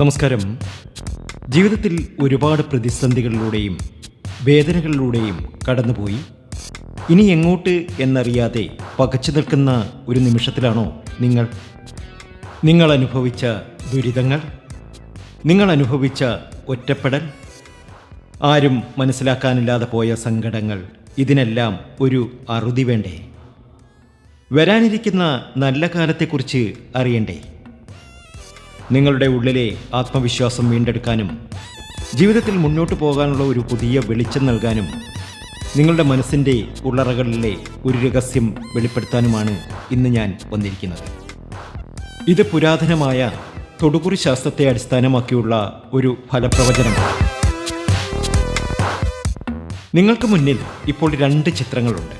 നമസ്കാരം. ജീവിതത്തിൽ ഒരുപാട് പ്രതിസന്ധികളിലൂടെയും വേദനകളിലൂടെയും കടന്നുപോയി. ഇനി എങ്ങോട്ട് എന്നറിയാതെ പകച്ചു നിൽക്കുന്ന ഒരു നിമിഷത്തിലാണോ നിങ്ങൾ? നിങ്ങൾ അനുഭവിച്ച ദുരിതങ്ങൾ? നിങ്ങൾ അനുഭവിച്ച ഒറ്റപ്പെടൽ? ആരും മനസ്സിലാക്കാനില്ലാതെ പോയ സങ്കടങ്ങൾ ഇതിനെല്ലാം ഒരു അറുതി വേണ്ടേ? വരാനിരിക്കുന്ന നല്ല കാലത്തെക്കുറിച്ച് അറിയണ്ടേ? നിങ്ങളുടെ ഉള്ളിലെ ആത്മവിശ്വാസം വീണ്ടെടുക്കാനും ജീവിതത്തിൽ മുന്നോട്ട് പോകാനുള്ള ഒരു പുതിയ വെളിച്ചം നൽകാനും നിങ്ങളുടെ മനസ്സിന്റെ ഉള്ളറകളിലെ ഒരു രഹസ്യം വെളിപ്പെടുത്താനുമാണ് ഇന്ന് ഞാൻ വന്നിരിക്കുന്നത്. ഇത് പുരാതനമായ തൊടുകുറി ശാസ്ത്രത്തെ അടിസ്ഥാനമാക്കിയുള്ള ഒരു ഫലപ്രവചനമാണ്. നിങ്ങൾക്ക് മുന്നിൽ ഇപ്പോൾ രണ്ട് ചിത്രങ്ങളുണ്ട്.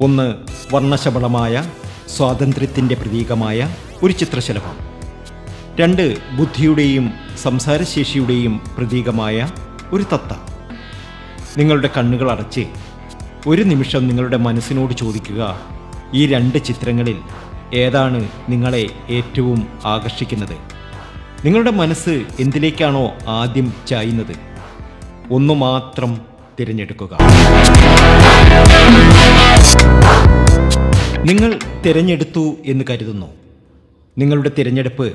ഒന്ന് വർണശബളമായ സ്വാതന്ത്ര്യത്തിന്റെ പ്രതീകമായ ഒരു ചിത്രശലഭം. രണ്ട് ബുദ്ധിയുടെയും സംസാരശേഷിയുടെയും പ്രതീകമായ ഒരു തത്ത. നിങ്ങളുടെ കണ്ണുകൾ അടച്ച് ഒരു നിമിഷം നിങ്ങളുടെ മനസ്സിനോട് ചോദിക്കുക ഈ രണ്ട് ചിത്രങ്ങളിൽ ഏതാണ് നിങ്ങളെ ഏറ്റവും ആകർഷിക്കുന്നത്? നിങ്ങളുടെ മനസ്സ് എന്തിലേക്കാണോ ആദ്യം ചായുന്നത്? ഒന്നു മാത്രം തിരഞ്ഞെടുക്കുക. നിങ്ങൾ തിരഞ്ഞെടുത്തു എന്ന് കരുതുന്നു. നിങ്ങളുടെ തിരഞ്ഞെടുപ്പ്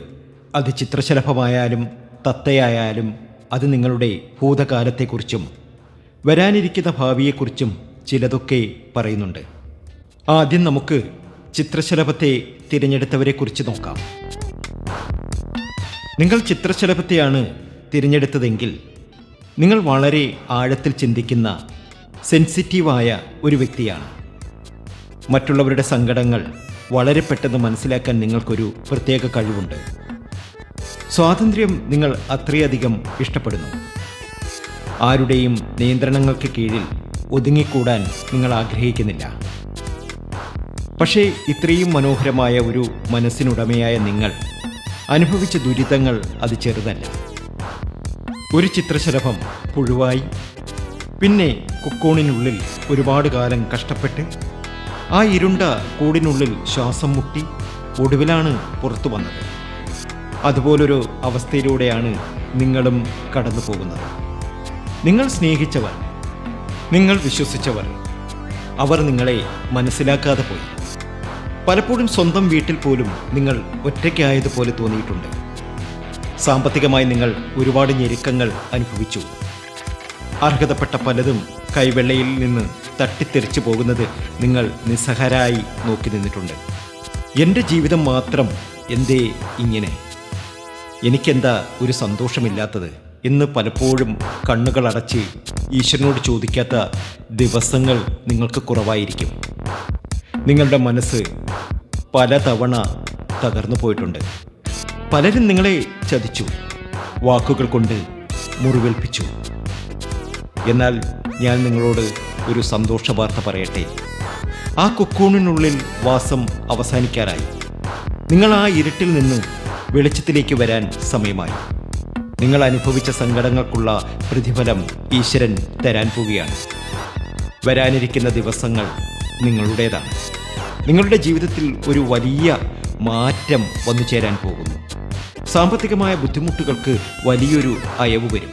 അത് ചിത്രശലഭമായാലും തത്തയായാലും അത് നിങ്ങളുടെ ഭൂതകാലത്തെക്കുറിച്ചും വരാനിരിക്കുന്ന ഭാവിയെക്കുറിച്ചും ചിലതൊക്കെ പറയുന്നുണ്ട്. ആദ്യം നമുക്ക് ചിത്രശലഭത്തെ തിരഞ്ഞെടുത്തവരെക്കുറിച്ച് നോക്കാം. നിങ്ങൾ ചിത്രശലഭത്തെയാണ് തിരഞ്ഞെടുത്തതെങ്കിൽ നിങ്ങൾ വളരെ ആഴത്തിൽ ചിന്തിക്കുന്ന സെൻസിറ്റീവായ ഒരു വ്യക്തിയാണ്. മറ്റുള്ളവരുടെ സങ്കടങ്ങൾ വളരെ പെട്ടെന്ന് മനസ്സിലാക്കാൻ നിങ്ങൾക്കൊരു പ്രത്യേക കഴിവുണ്ട്. സ്വാതന്ത്ര്യം നിങ്ങൾ അത്രയധികം ഇഷ്ടപ്പെടുന്നു. ആരുടെയും നിയന്ത്രണങ്ങൾക്ക് കീഴിൽ ഒതുങ്ങിക്കൂടാൻ നിങ്ങൾ ആഗ്രഹിക്കുന്നില്ല. പക്ഷേ ഇത്രയും മനോഹരമായ ഒരു മനസ്സിനുടമയായ നിങ്ങൾ അനുഭവിച്ച ദുരിതങ്ങൾ അത് ചെറുതല്ല. ഒരു ചിത്രശലഭം പുഴുവായി പിന്നെ കൊക്കോണിനുള്ളിൽ ഒരുപാട് കാലം കഷ്ടപ്പെട്ട് ആ ഇരുണ്ട കൂടിനുള്ളിൽ ശ്വാസം മുട്ടി ഒടുവിലാണ് പുറത്തു വന്നത്. അതുപോലൊരു അവസ്ഥയിലൂടെയാണ് നിങ്ങളും കടന്നു പോകുന്നത്. നിങ്ങൾ സ്നേഹിച്ചവർ നിങ്ങൾ വിശ്വസിച്ചവർ അവർ നിങ്ങളെ മനസ്സിലാക്കാതെ പോയി. പലപ്പോഴും സ്വന്തം വീട്ടിൽ പോലും നിങ്ങൾ ഒറ്റയ്ക്കായതുപോലെ തോന്നിയിട്ടുണ്ട്. സാമ്പത്തികമായി നിങ്ങൾ ഒരുപാട് ഞെരുക്കങ്ങൾ അനുഭവിച്ചു. അർഹതപ്പെട്ട പലതും കൈവെള്ളയിൽ നിന്ന് തട്ടിത്തെറിച്ചു പോകുന്നത് നിങ്ങൾ നിസ്സഹരായി നോക്കി നിന്നിട്ടുണ്ട്. എന്റെ ജീവിതം മാത്രം എന്തേ ഇങ്ങനെ? എനിക്കെന്താ ഒരു സന്തോഷമില്ലാത്തത്? എന്ന് പലപ്പോഴും കണ്ണുകൾ അടച്ച് ഈശ്വരനോട് ചോദിക്കാത്ത ദിവസങ്ങൾ നിങ്ങൾക്ക് കുറവായിരിക്കും. നിങ്ങളുടെ മനസ്സ് പലതവണ തകർന്നു പോയിട്ടുണ്ട്. പലരും നിങ്ങളെ ചതിച്ചു വാക്കുകൾ കൊണ്ട് മുറിവേൽപ്പിച്ചു. എന്നാൽ ഞാൻ നിങ്ങളോട് ഒരു സന്തോഷ വാർത്ത പറയട്ടെ. ആ കൊക്കൂണിനുള്ളിൽ വാസം അവസാനിക്കാറായി. നിങ്ങൾ ആ ഇരുട്ടിൽ നിന്ന് വെളിച്ചത്തിലേക്ക് വരാൻ സമയമായി. നിങ്ങൾ അനുഭവിച്ച സങ്കടങ്ങൾക്കുള്ള പ്രതിഫലം ഈശ്വരൻ തരാൻ പോവുകയാണ്. വരാനിരിക്കുന്ന ദിവസങ്ങൾ നിങ്ങളുടേതാണ്. നിങ്ങളുടെ ജീവിതത്തിൽ ഒരു വലിയ മാറ്റം വന്നു ചേരാൻ പോകുന്നു. സാമ്പത്തികമായ ബുദ്ധിമുട്ടുകൾക്ക് വലിയൊരു അയവ് വരും.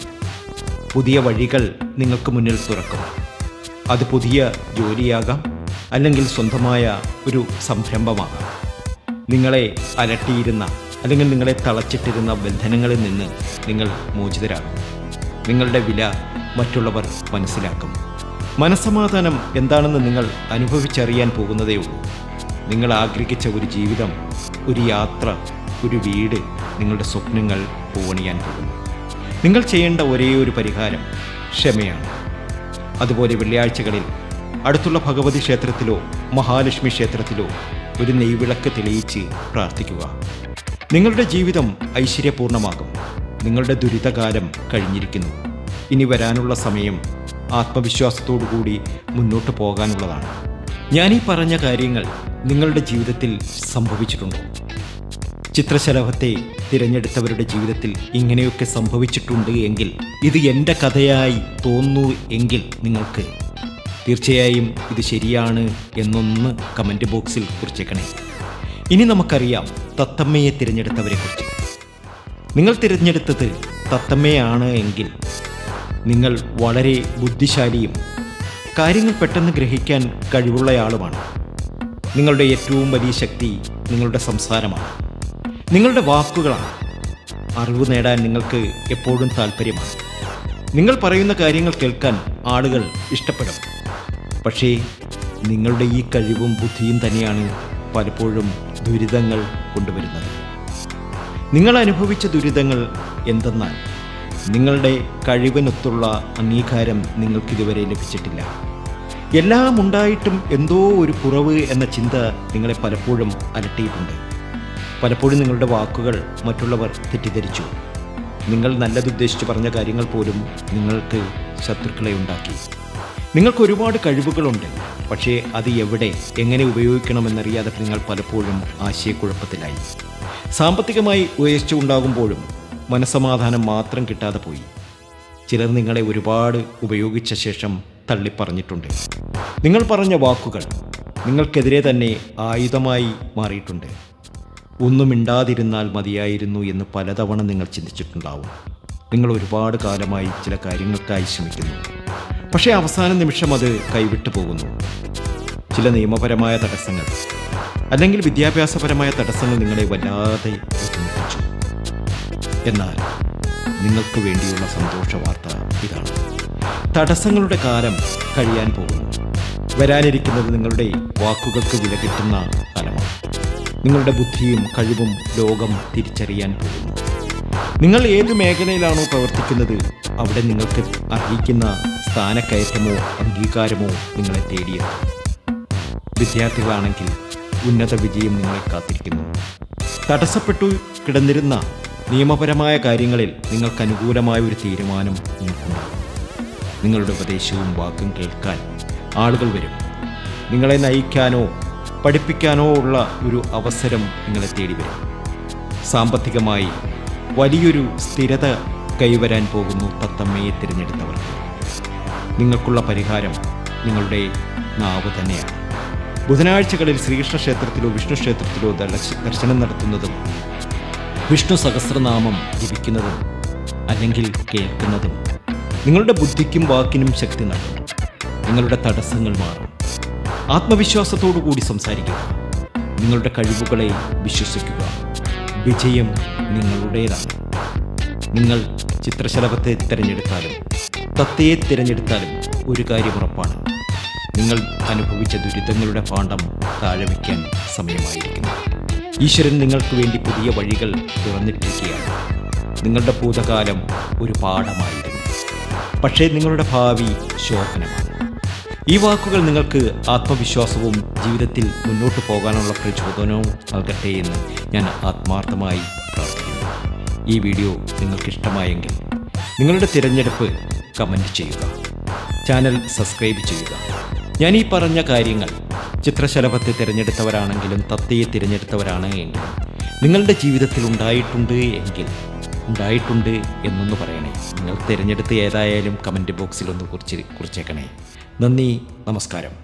പുതിയ വഴികൾ നിങ്ങൾക്ക് മുന്നിൽ തുറക്കും. അത് പുതിയ ജോലിയാകാം അല്ലെങ്കിൽ സ്വന്തമായ ഒരു സംരംഭമാകാം. നിങ്ങളെ അലട്ടിയിരുന്ന അല്ലെങ്കിൽ നിങ്ങളെ തളച്ചിട്ടിരുന്ന ബന്ധനങ്ങളിൽ നിന്ന് നിങ്ങൾ മോചിതരാകും. നിങ്ങളുടെ വില മറ്റുള്ളവർ മനസ്സിലാക്കും. മനസ്സമാധാനം എന്താണെന്ന് നിങ്ങൾ അനുഭവിച്ചറിയാൻ പോകുന്നതേ ഉള്ളൂ. നിങ്ങൾ ആഗ്രഹിച്ച ഒരു ജീവിതം ഒരു യാത്ര ഒരു വീട് നിങ്ങളുടെ സ്വപ്നങ്ങൾ പൂവണിയാൻ പോകുന്നു. നിങ്ങൾ ചെയ്യേണ്ട ഒരേ ഒരു പരിഹാരം ക്ഷമയാണ്. അതുപോലെ വെള്ളിയാഴ്ചകളിൽ അടുത്തുള്ള ഭഗവതി ക്ഷേത്രത്തിലോ മഹാലക്ഷ്മി ക്ഷേത്രത്തിലോ ഒരു നെയ്വിളക്ക് തെളിയിച്ച് പ്രാർത്ഥിക്കുക. നിങ്ങളുടെ ജീവിതം ഐശ്വര്യപൂർണമാകും. നിങ്ങളുടെ ദുരിതകാലം കഴിഞ്ഞിരിക്കുന്നു. ഇനി വരാനുള്ള സമയം ആത്മവിശ്വാസത്തോടു കൂടി മുന്നോട്ട് പോകാനുള്ളതാണ്. ഞാൻ ഈ പറഞ്ഞ കാര്യങ്ങൾ നിങ്ങളുടെ ജീവിതത്തിൽ സംഭവിച്ചിട്ടുണ്ടോ? ചിത്രശലഭത്തെ തിരഞ്ഞെടുത്തവരുടെ ജീവിതത്തിൽ ഇങ്ങനെയൊക്കെ സംഭവിച്ചിട്ടുണ്ട് എങ്കിൽ ഇത് എന്റെ കഥയായി തോന്നുന്നു എങ്കിൽ നിങ്ങൾക്ക് തീർച്ചയായും ഇത് ശരിയാണ് എന്നൊന്ന് കമന്റ് ബോക്സിൽ കുറിച്ചേക്കണേ. ഇനി നമുക്കറിയാം തത്തമ്മയെ തിരഞ്ഞെടുത്തവരെക്കുറിച്ച് നിങ്ങൾ തിരഞ്ഞെടുത്തത് തത്തമ്മയാണ് എങ്കിൽ നിങ്ങൾ വളരെ ബുദ്ധിശാലിയും കാര്യങ്ങൾ പെട്ടെന്ന് ഗ്രഹിക്കാൻ കഴിവുള്ളയാളുമാണ്. നിങ്ങളുടെ ഏറ്റവും വലിയ ശക്തി നിങ്ങളുടെ സംസാരമാണ്. നിങ്ങളുടെ വാക്കുകളാണ്. അറിവ് നേടാൻ നിങ്ങൾക്ക് എപ്പോഴും താല്പര്യമാണ് നിങ്ങൾ പറയുന്ന കാര്യങ്ങൾ കേൾക്കാൻ ആളുകൾ ഇഷ്ടപ്പെടും. പക്ഷേ നിങ്ങളുടെ ഈ കഴിവും ബുദ്ധിയും തന്നെയാണ് പലപ്പോഴും ദുരിതങ്ങൾ കൊണ്ടുവരുന്നത്. നിങ്ങൾ അനുഭവിച്ച ദുരിതങ്ങൾ എന്തെന്നാൽ നിങ്ങളുടെ കഴിവിനൊത്തുള്ള അംഗീകാരം നിങ്ങൾക്കിതുവരെ ലഭിച്ചിട്ടില്ല. എല്ലാം ഉണ്ടായിട്ടും എന്തോ ഒരു കുറവ് എന്ന ചിന്ത നിങ്ങളെ പലപ്പോഴും അലട്ടിയിട്ടുണ്ട്. പലപ്പോഴും നിങ്ങളുടെ വാക്കുകൾ മറ്റുള്ളവർ തെറ്റിദ്ധരിച്ചു. നിങ്ങൾ നല്ലതുദ്ദേശിച്ച് പറഞ്ഞ കാര്യങ്ങൾ പോലും നിങ്ങൾക്ക് ശത്രുക്കളെ ഉണ്ടാക്കി. നിങ്ങൾക്ക് ഒരുപാട് കഴിവുകളുണ്ട്. പക്ഷേ അത് എവിടെ എങ്ങനെ ഉപയോഗിക്കണമെന്നറിയാതെ നിങ്ങൾ പലപ്പോഴും ആശയക്കുഴപ്പത്തിലായി. സാമ്പത്തികമായി ഉയർച്ച ഉണ്ടാകുമ്പോഴും മനസമാധാനം മാത്രം കിട്ടാതെ പോയി. ചിലർ നിങ്ങളെ ഒരുപാട് ഉപയോഗിച്ച ശേഷം തള്ളിപ്പറഞ്ഞിട്ടുണ്ട്. നിങ്ങൾ പറഞ്ഞ വാക്കുകൾ നിങ്ങൾക്കെതിരെ തന്നെ ആയുധമായി മാറിയിട്ടുണ്ട്. ഒന്നും മിണ്ടാതിരുന്നാൽ മതിയായിരുന്നു എന്ന് പലതവണ നിങ്ങൾ ചിന്തിച്ചിട്ടുണ്ടാവും. നിങ്ങൾ ഒരുപാട് കാലമായി ചില കാര്യങ്ങൾക്കായി ശ്രമിക്കുന്നു. പക്ഷേ അവസാന നിമിഷം അത് കൈവിട്ടു പോകുന്നു. ചില നിയമപരമായ തടസ്സങ്ങൾ അല്ലെങ്കിൽ വിദ്യാഭ്യാസപരമായ തടസ്സങ്ങൾ നിങ്ങളെ വല്ലാതെ ബുദ്ധിമുട്ടിച്ചു. എന്നാൽ നിങ്ങൾക്ക് വേണ്ടിയുള്ള സന്തോഷ വാർത്ത ഇതാണ്. തടസ്സങ്ങളുടെ കാലം കഴിയാൻ പോകുന്നു. വരാനിരിക്കുന്നത് നിങ്ങളുടെ വാക്കുകൾക്ക് വില കിട്ടുന്ന കാലമാണ് നിങ്ങളുടെ ബുദ്ധിയും കഴിവും ലോകം തിരിച്ചറിയാൻ പോകുന്നു. നിങ്ങൾ ഏത് മേഖലയിലാണോ പ്രവർത്തിക്കുന്നത് അവിടെ നിങ്ങൾക്ക് അർഹിക്കുന്ന സ്ഥാനക്കയറ്റമോ അംഗീകാരമോ നിങ്ങളെ തേടിയത് വിദ്യാർത്ഥികളാണെങ്കിൽ ഉന്നത വിജയം നിങ്ങളെ കാത്തിരിക്കുന്നു. തടസ്സപ്പെട്ടു കിടന്നിരുന്ന നിയമപരമായ കാര്യങ്ങളിൽ നിങ്ങൾക്ക് അനുകൂലമായ ഒരു തീരുമാനം നിൽക്കുന്നു നിങ്ങളുടെ ഉപദേശവും വാക്കും കേൾക്കാൻ ആളുകൾ വരും. നിങ്ങളെ നയിക്കാനോ പഠിപ്പിക്കാനോ ഉള്ള ഒരു അവസരം നിങ്ങളെ തേടി വരും. സാമ്പത്തികമായി വലിയൊരു സ്ഥിരത കൈവരാൻ പോകുന്നു തത്തമ്മയെ തിരഞ്ഞെടുത്തവർക്ക്. നിങ്ങൾക്കുള്ള പരിഹാരം നിങ്ങളുടെ നാവ് തന്നെയാണ്. ബുധനാഴ്ചകളിൽ ശ്രീകൃഷ്ണ ക്ഷേത്രത്തിലോ വിഷ്ണു ക്ഷേത്രത്തിലോ ദർശനം നടത്തുന്നതും വിഷ്ണു സഹസ്രനാമം ജപിക്കുന്നതും അല്ലെങ്കിൽ കേൾക്കുന്നതും നിങ്ങളുടെ ബുദ്ധിക്കും വാക്കിനും ശക്തി നൽകും. നിങ്ങളുടെ തടസ്സങ്ങൾ മാറും. ആത്മവിശ്വാസത്തോടു കൂടി സംസാരിക്കുക. നിങ്ങളുടെ കഴിവുകളെ വിശ്വസിക്കുക. വിജയം നിങ്ങളുടേതാണ്. നിങ്ങൾ ചിത്രശലഭത്തെ തിരഞ്ഞെടുത്താലും തത്തയെ തിരഞ്ഞെടുത്താലും ഒരു കാര്യം ഉറപ്പാണ്. നിങ്ങൾ അനുഭവിച്ച ദുരിതങ്ങളുടെ പാണ്ഡം താഴെ വയ്ക്കാൻ സമയമായിരിക്കുന്നു. ഈശ്വരൻ നിങ്ങൾക്ക് വേണ്ടി പുതിയ വഴികൾ തുറന്നിട്ടിരിക്കുകയാണ്. നിങ്ങളുടെ ഭൂതകാലം ഒരു പാഠമായിരുന്നു. പക്ഷേ നിങ്ങളുടെ ഭാവി ശോഭനമാണ്. ഈ വാക്കുകൾ നിങ്ങൾക്ക് ആത്മവിശ്വാസവും ജീവിതത്തിൽ മുന്നോട്ട് പോകാനുള്ള പ്രചോദനവും നൽകട്ടെ എന്ന് ഞാൻ ആത്മാർത്ഥമായി പ്രാർത്ഥിക്കുന്നു. ഈ വീഡിയോ നിങ്ങൾക്കിഷ്ടമായെങ്കിൽ നിങ്ങളുടെ തിരഞ്ഞെടുപ്പ് കമന്റ് ചെയ്യുക. ചാനൽ സബ്സ്ക്രൈബ് ചെയ്യുക. ഞാൻ ഈ പറഞ്ഞ കാര്യങ്ങൾ ചിത്രശലഭത്തെ തിരഞ്ഞെടുത്തവരാണെങ്കിലും തത്തയെ തിരഞ്ഞെടുത്തവരാണ് എങ്കിലും നിങ്ങളുടെ ജീവിതത്തിൽ ഉണ്ടായിട്ടുണ്ട് എങ്കിൽ ഉണ്ടായിട്ടുണ്ട് എന്നൊന്ന് പറയണേ. നിങ്ങൾ തിരഞ്ഞെടുത്ത് ഏതായാലും കമന്റ് ബോക്സിലൊന്ന് കുറിച്ച് കുറിച്ചേക്കണേ. നന്ദി നമസ്കാരം.